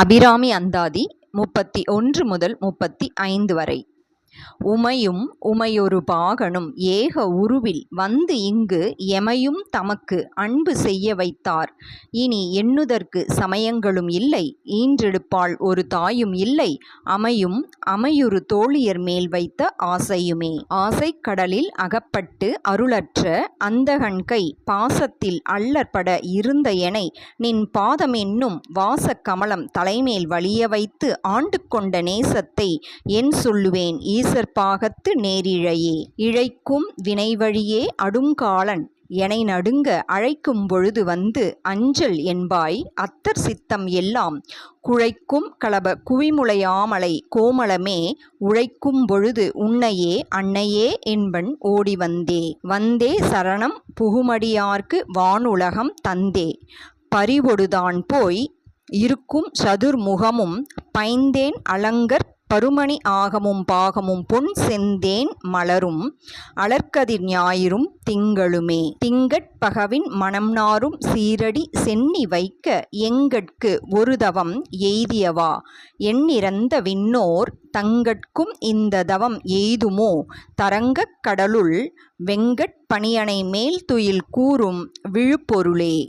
அபிராமி அந்தாதி முப்பத்தி ஒன்று முதல் முப்பத்தி ஐந்து வரை. உமையும் உமையொரு பாகனும் ஏக உருவில் வந்து இங்கு எமையும் தமக்கு அன்பு செய்ய வைத்தார். இனி எண்ணுதற்கு சமயங்களும் இல்லை ஈன்றெடுப்பாள் ஒரு தாயும் இல்லை அமையும் அமையொரு தோழியர் மேல் வைத்த ஆசையுமே. ஆசைக் கடலில் அகப்பட்டு அருளற்ற அந்தகன்கை பாசத்தில் அல்லற்பட இருந்த எனை நின் பாதமென்னும் வாசக் கமலம் தலைமேல் வலிய வைத்து ஆண்டு கொண்ட நேசத்தை என் சொல்லுவேன் ஈஸ் பாகத்து நேரிழையே. இழைக்கும் வினைவழியே அடுங்காலன் எனை நடுங்க அழைக்கும் பொழுது வந்து அஞ்சல் என்பாய் அத்தர் சித்தம் எல்லாம். குழைக்கும் கலப குவிமுளையாமலை கோமளமே உழைக்கும் பொழுது உன்னையே அன்னையே என்பன் ஓடி வந்தே. வந்தே சரணம் புகுமடியார்க்கு வானுலகம் தந்தே. பறிவொடுதான் போய் இருக்கும் சதுர்முகமும் பைந்தேன் அலங்கற் பருமணி ஆகமும் பாகமும் பொன் செந்தேன் மலரும் அலர்கதிர் ஞாயிறும் திங்களுமே. திங்கட் பகவின் மணம் நாரும் சீரடி சென்னி வைக்க எங்கட்கு ஒரு தவம் எய்தியவா? எண்ணிறந்த விண்ணோர் தங்கட்கும் இந்த தவம் எய்துமோ? தரங்கக் கடலுள் வெங்கட் பணியணை மேல் துயில் கூறும் விழுப்பொருளே.